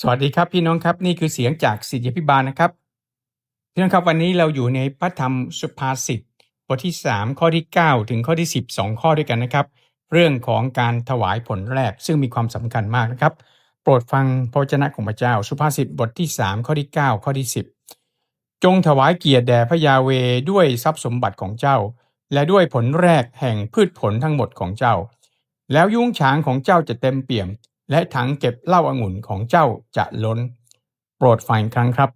สวัสดีครับพี่น้องครับนี่คือเสียงจากสิทธิพิบาลนะครับ พี่น้องครับวันนี้เราอยู่ในพระธรรมสุภาษิตบทที่ 3 ข้อที่ 9 ถึงข้อที่ 10 2 ข้อด้วยกันนะครับ เรื่องของการถวายผลแรกซึ่งมีความสำคัญมากนะครับ โปรดฟังพระวจนะของพระเจ้า สุภาษิตบทที่ 3 ข้อที่ 9 ข้อที่ 10 จงถวายเกียรติแด่พระยาเวด้วยทรัพย์สมบัติของเจ้า และด้วยผลแรกแห่งพืชผลทั้งหมดของเจ้า แล้วยุ้งฉางของเจ้าจะเต็มเปี่ยม และถังเก็บเหล้าองุ่นของเจ้าจะล้น โปรดฟังครั้งครับ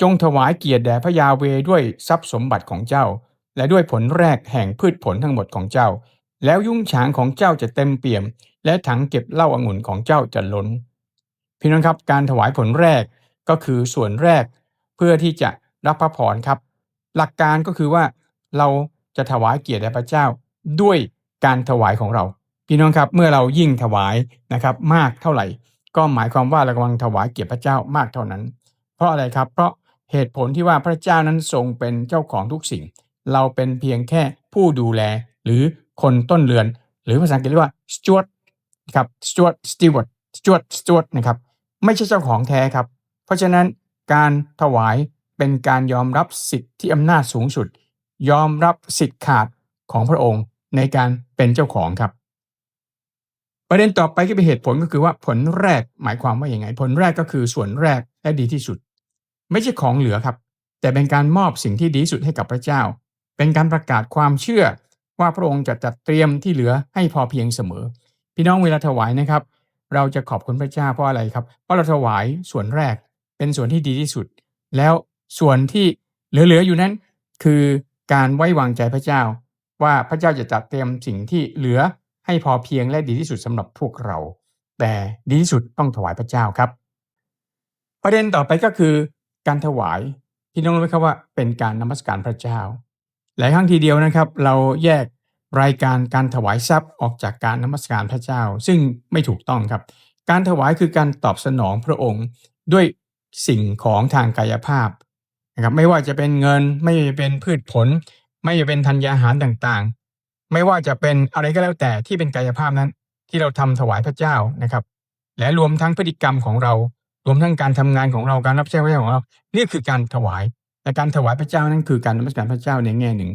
จงถวายเกียรติแด่พระยาเวด้วยทรัพย์สมบัติของเจ้า และด้วยผลแรกแห่งพืชผลทั้งหมดของเจ้า แล้วยุ้งฉางของเจ้าจะเต็มเปี่ยม และถังเก็บเหล้าองุ่นของเจ้าจะล้น พี่น้องครับการถวายผลแรกก็คือส่วนแรกเพื่อที่จะรับพระพรครับ หลักการก็คือว่าเราจะถวายเกียรติแด่พระเจ้าด้วยการถวายของเรา พี่น้องครับเมื่อเรายิ่งถวายนะครับมากเท่าไหร่ ก็หมายความว่าเรากำลังถวายเกียรติพระเจ้ามากเท่านั้น เพราะอะไรครับเพราะเหตุผลที่ว่าพระเจ้านั้นทรงเป็นเจ้าของทุกสิ่ง เราเป็นเพียงแค่ผู้ดูแล หรือคนต้นเรือน หรือภาษาอังกฤษเรียกว่า steward ครับ steward steward steward steward นะครับไม่ใช่เจ้าของแท้ครับ เพราะฉะนั้นการถวายเป็นการยอมรับสิทธิที่อำนาจสูงสุด ยอมรับสิทธิขาดของพระองค์ในการเป็นเจ้าของครับ ประเด็นต่อไปก็เป็นเหตุผลก็คือว่าผลแรกหมายความว่าอย่างไง ผลแรกก็คือส่วนแรกและดีที่สุด ไม่ใช่ของเหลือครับ แต่เป็นการมอบสิ่งที่ดีที่สุดให้กับพระเจ้า เป็นการประกาศความเชื่อว่าพระองค์จะจัดเตรียมที่เหลือให้พอเพียงเสมอ พี่น้องเวลาถวายนะครับ เราจะขอบคุณพระเจ้าเพราะอะไรครับ เพราะเราถวายส่วนแรกเป็นส่วนที่ดีที่สุด แล้วส่วนที่เหลือๆอยู่นั้น คือการไว้วางใจพระเจ้า ว่าพระเจ้าจะจัดเตรียมสิ่งที่เหลือ ให้พอเพียงและดีที่สุดสำหรับพวกเรา แต่ดีที่สุดต้องถวายพระเจ้าครับ ประเด็นต่อไปก็คือการถวายพี่น้องรู้ไหมครับว่าเป็นการนมัสการพระเจ้า หลายครั้งทีเดียวนะครับ เราแยกรายการการถวายทรัพย์ออกจากการนมัสการพระเจ้า ซึ่งไม่ถูกต้องครับ การถวายคือการตอบสนองพระองค์ด้วยสิ่งของทางกายภาพนะครับไม่ว่าจะเป็นเงินไม่ว่าจะเป็นพืชผล ไม่ว่าจะเป็นธัญญาหารต่าง ไม่ว่าจะเป็นอะไรก็แล้วแต่ที่เป็นกายภาพนั้น ที่เราทำถวายพระเจ้านะครับ และรวมทั้งพฤติกรรมของเรา รวมทั้งการทำงานของเราการรับใช้พระเจ้าของเรานี่คือการถวายและการถวายพระเจ้านั่นคือการนมัสการพระเจ้าในแง่หนึ่ง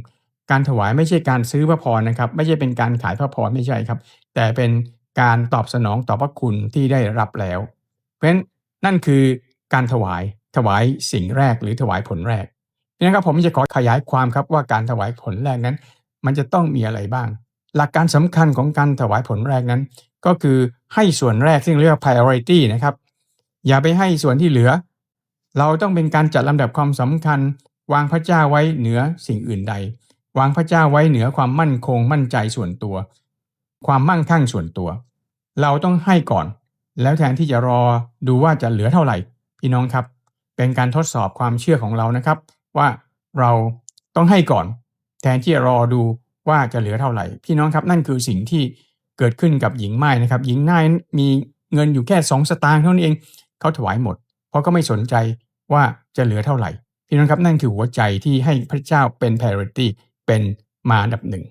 การถวายไม่ใช่การซื้อพระพรนะครับ ไม่ใช่เป็นการขายพระพรไม่ใช่ครับ แต่เป็นการตอบสนองต่อพระคุณที่ได้รับแล้ว เพราะฉะนั้นนั่นคือการถวายถวายสิ่งแรกหรือถวายผลแรกนี่นะครับผมจะขอขยายความครับว่าการถวายผลแรกนั้น มันจะต้องมีอะไรบ้าง หลักการสำคัญของการถวายผลแรกนั้น ก็คือให้ส่วนแรกซึ่งเรียกว่า priority นะครับ อย่าไปให้ส่วนที่เหลือ เราต้องเป็นการจัดลำดับความสำคัญ วางพระเจ้าไว้เหนือสิ่งอื่นใด วางพระเจ้าไว้เหนือความมั่นคงมั่นใจส่วนตัว ความมั่งคั่งส่วนตัว เราต้องให้ก่อน แล้วแทนที่จะรอดูว่าจะเหลือเท่าไหร่ พี่น้องครับ เป็นการทดสอบความเชื่อของเรานะครับ ว่าเราต้องให้ก่อน แทนที่จะรอดูว่าจะเหลือเท่าไหร่ พี่น้องครับนั่นคือสิ่งที่เกิดขึ้นกับหญิงไม้นะครับ หญิงไม้มีเงินอยู่แค่สองสตางค์เท่านั้นเองเขาถวายหมด เพราะก็ไม่สนใจว่าจะเหลือเท่าไหร่ พี่น้องครับนั่นคือหัวใจที่ให้พระเจ้าเป็น priority เป็นมาอันดับหนึ่ง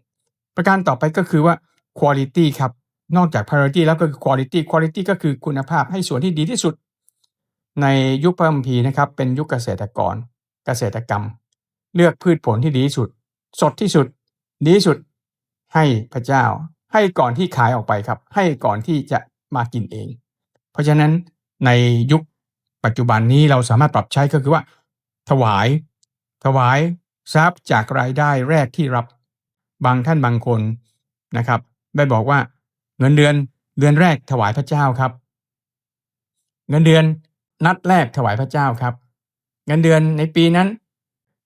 ประการต่อไปก็คือว่า quality ครับนอกจาก priority แล้วก็คือ quality quality ก็คือคุณภาพให้ส่วนที่ดีที่สุด ในยุคพระคัมภีร์นะครับเป็นยุคเกษตรกร เกษตรกรรม เลือกพืชผลที่ดีที่สุด สดที่สุดดีสุดให้พระเจ้า ให้ก่อนที่ขายออกไปครับ ให้ก่อนที่จะมากินเอง เพราะฉะนั้นในยุคปัจจุบันนี้เราสามารถปรับใช้ก็คือว่า ถวาย ถวายทรัพย์จากรายได้แรกที่รับบางท่านบางคนนะครับได้บอกว่าเงินเดือนเดือนแรกถวายพระเจ้าครับ เงินเดือนนัดแรกถวายพระเจ้าครับ เงินเดือนในปีนั้น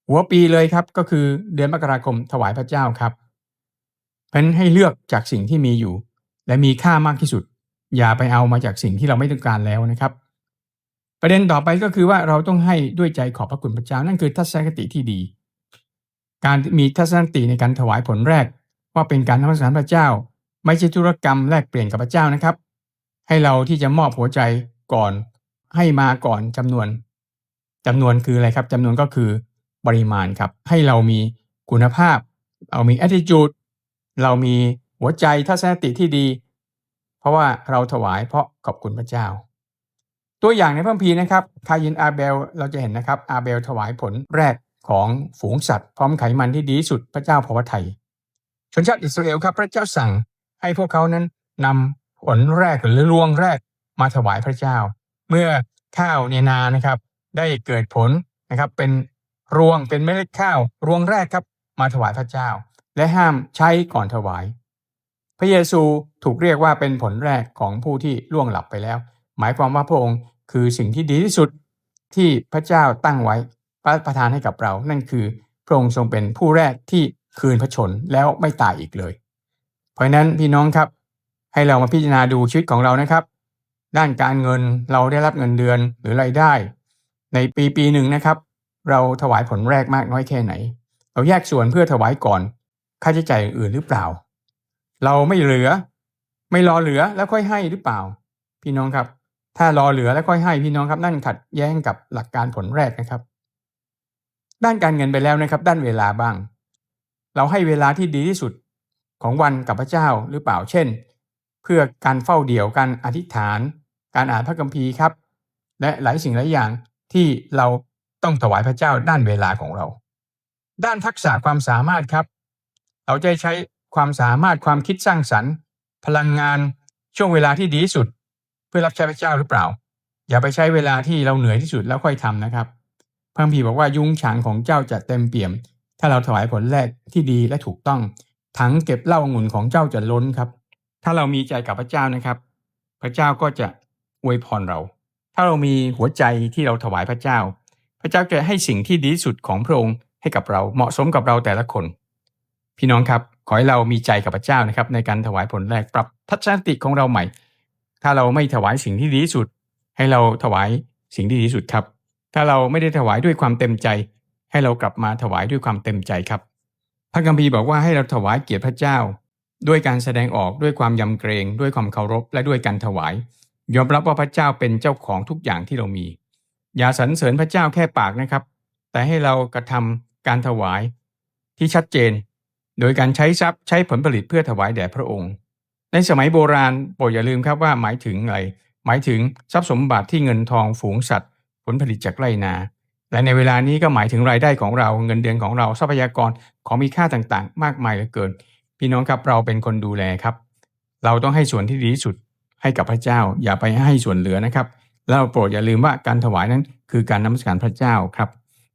หัวปีเลยครับก็คือเดือนมกราคมถวายพระเจ้าครับ เพราะฉะนั้นให้เลือกจากสิ่งที่มีอยู่ และมีค่ามากที่สุด อย่าไปเอามาจากสิ่งที่เราไม่ต้องการแล้วนะครับ ประเด็นต่อไปก็คือว่าเราต้องให้ด้วยใจขอบพระคุณพระเจ้านั่นคือทัศนคติที่ดี การมีทัศนคติในการถวายผลแรก ว่าเป็นการนมัสการพระเจ้า ไม่ใช่ธุรกรรมแลกเปลี่ยนกับพระเจ้านะครับ ให้เราที่จะมอบหัวใจก่อนให้มาก่อนจำนวนจำนวนคืออะไรครับจำนวนก็คือ ปริมาณครับ ให้เรามีคุณภาพ เรามี attitude เรามีหัวใจทัศนคติที่ดี เพราะว่าเราถวายเพราะขอบคุณพระเจ้า ตัวอย่างในพระคัมภีนะครับคายินอาเบลเราจะเห็นนะครับอาเบลถวายผลแรกของฝูงสัตว์ พร้อมไขมันที่ดีสุดพระเจ้าพอพระทัยชนชาติอิสราเอลครับ พระเจ้าสั่งให้พวกเขานั้นนำผลแรกหรือรวงแรกมาถวายพระเจ้า เมื่อข้าวในนานะครับ ได้เกิดผลนะครับเป็น รวงเป็นเมล็ดข้าว รวงแรกครับ มาถวายพระเจ้า และห้ามใช้ก่อนถวาย พระเยซูถูกเรียกว่าเป็นผลแรกของผู้ที่ล่วงหลับไปแล้ว หมายความว่าพระองค์คือสิ่งที่ดีที่สุดที่พระเจ้าตั้งไว้ประทานให้กับเรา นั่นคือพระองค์ทรงเป็นผู้แรกที่คืนพระชนแล้วไม่ตายอีกเลย เพราะนั้นพี่น้องครับ ให้เรามาพิจารณาดูชีวิตของเรานะครับ ด้านการเงินเราได้รับเงินเดือนหรือรายได้ ในปีปีหนึ่งนะครับ เราถวายผลแรกมากน้อยแค่ไหน เราแยกส่วนเพื่อถวายก่อน ค่าใช้จ่ายอื่นหรือเปล่า เราไม่เหลือ ไม่รอเหลือแล้วค่อยให้หรือเปล่า พี่น้องครับ ถ้ารอเหลือแล้วค่อยให้พี่น้องครับนั่นขัดแย้งกับหลักการผลแรกนะครับ ด้านการเงินไปแล้วนะครับ ด้านเวลาบ้าง เราให้เวลาที่ดีที่สุดของวันกับพระเจ้าหรือเปล่าเช่น เพื่อการเฝ้าเดี่ยวการอธิษฐาน การอ่านพระคัมภีร์ครับ และหลายสิ่งหลายอย่างที่เรา ต้องถวายพระเจ้าด้านเวลาของเรา ด้านทักษะความสามารถครับ เราจะใช้ความสามารถความคิดสร้างสรรค์ พลังงานช่วงเวลาที่ดีที่สุด เพื่อรับใช้พระเจ้าหรือเปล่า อย่าไปใช้เวลาที่เราเหนื่อยที่สุดแล้วค่อยทำนะครับพระคัมภีร์บอกว่ายุ้งฉางของเจ้าจะเต็มเปี่ยม ถ้าเราถวายผลแรกที่ดีและถูกต้อง ถังเก็บเหล้าองุ่นของเจ้าจะล้นครับ ถ้าเรามีใจกับพระเจ้านะครับ พระเจ้าก็จะอวยพรเรา ถ้าเรามีหัวใจที่เราถวายพระเจ้า ระเจ้าจะให้สิ่งที่ดีสุดของพระองค์ให้กับเราเหมาะสมกับเราแต่ละคน พี่น้องครับขอให้เรามีใจกับพระเจ้านะครับ ในการถวายผลแรกปรับทัศนคติของเราใหม่ ถ้าเราไม่ถวายสิ่งที่ดีสุด ให้เราถวายสิ่งที่ดีสุดครับ ถ้าเราไม่ได้ถวายด้วยความเต็มใจ ให้เรากลับมาถวายด้วยความเต็มใจครับ พระคัมภีร์บอกว่าให้เราถวายเกียรติพระเจ้า ด้วยการแสดงออกด้วยความยำเกรง ด้วยความเคารพและด้วยการถวาย ยอมรับว่าพระเจ้าเป็นเจ้าของทุกอย่างที่เรามี อย่าสรรเสริญพระเจ้าแค่ปากนะครับ แต่ให้เรากระทำการถวายที่ชัดเจน โดยการใช้ทรัพย์ใช้ผลผลิตเพื่อถวายแด่พระองค์ ในสมัยโบราณโปรดอย่าลืมครับว่าหมายถึงอะไรหมายถึงทรัพย์สมบัติที่เงินทองฝูงสัตว์ ผลผลิตจากไรนาและในเวลานี้ก็หมายถึงรายได้ของเราเงินเดือนของเราทรัพยากรของมีค่าต่างๆ มากมายเหลือเกิน พี่น้องครับเราเป็นคนดูแลครับ เราต้องให้ส่วนที่ดีที่สุดให้กับพระเจ้า อย่าไปให้ส่วนเหลือนะครับ แล้วโปรดอย่าลืมว่าการถวายนั้นคือการนมัสการพระเจ้าครับ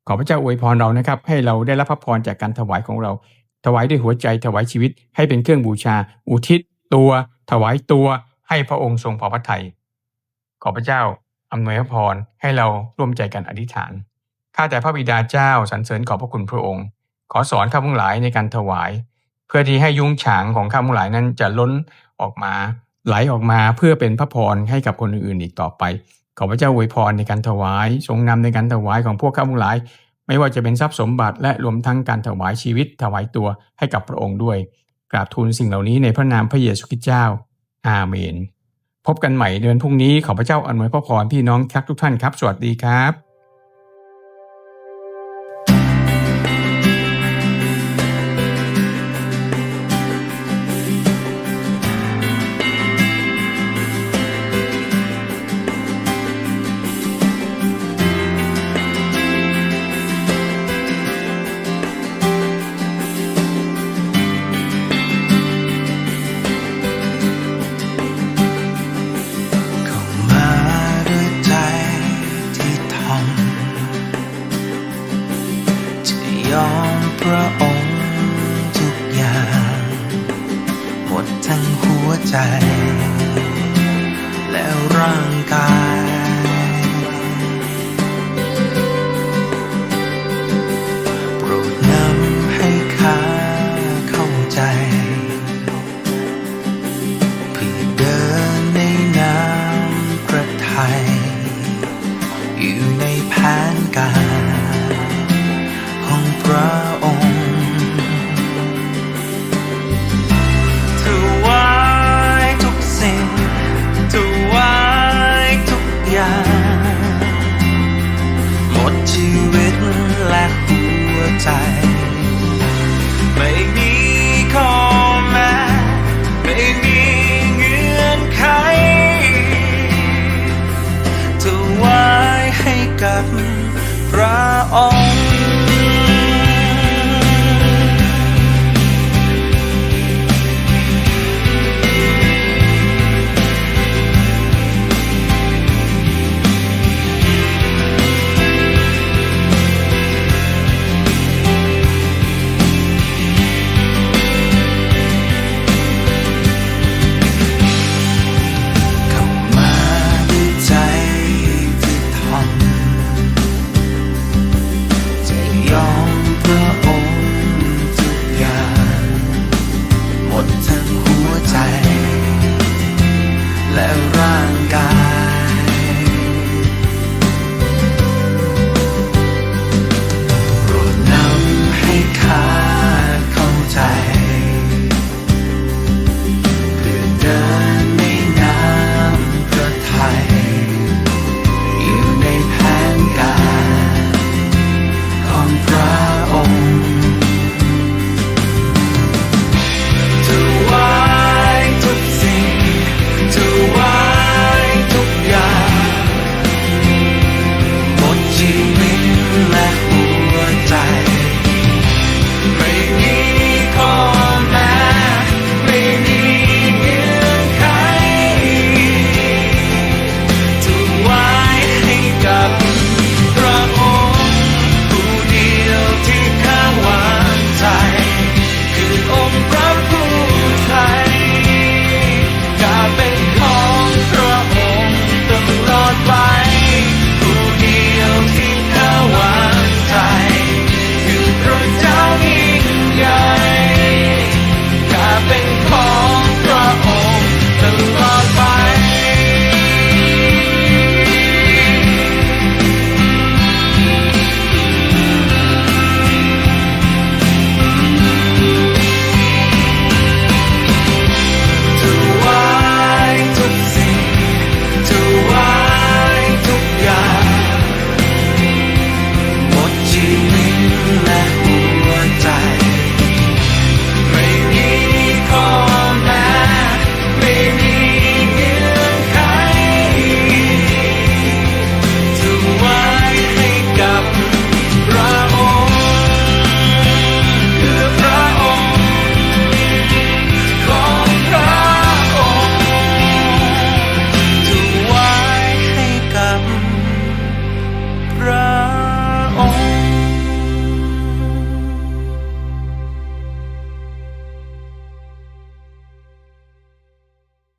ขอพระเจ้าอวยพรเรานะครับ ให้เราได้รับพระพรจากการถวายของเรา ถวายด้วยหัวใจถวายชีวิต ให้เป็นเครื่องบูชา อุทิศตัว ถวายตัว ให้พระองค์ทรงพอพระทัยขอพระเจ้าอำนวยพระพรให้เราร่วมใจกันอธิษฐานข้าแต่พระบิดาเจ้าสรรเสริญขอบพระคุณพระองค์ ขอสอนข้าพงหลายในการถวาย เพื่อที่ให้ยุ้งฉางของข้าพงหลายนั้นจะล้นออกมา ไหลออกมาเพื่อเป็นพระพรให้กับคนอื่นๆอีกต่อไป ขอพระเจ้าอวยพรในการถวายทรงนำในการถวายของพวกข้าพงหลาย ไม่ว่าจะเป็นทรัพย์สมบัติและรวมทั้งการถวายชีวิตถวายตัวให้กับพระองค์ด้วย กราบทูลสิ่งเหล่านี้ในพระนามพระเยซูคริสต์เจ้า อาเมน พบกันใหม่เดือนพรุ่งนี้ขอพระเจ้าอำนวยพรพรพี่น้องทักทุกท่านครับ สวัสดีครับ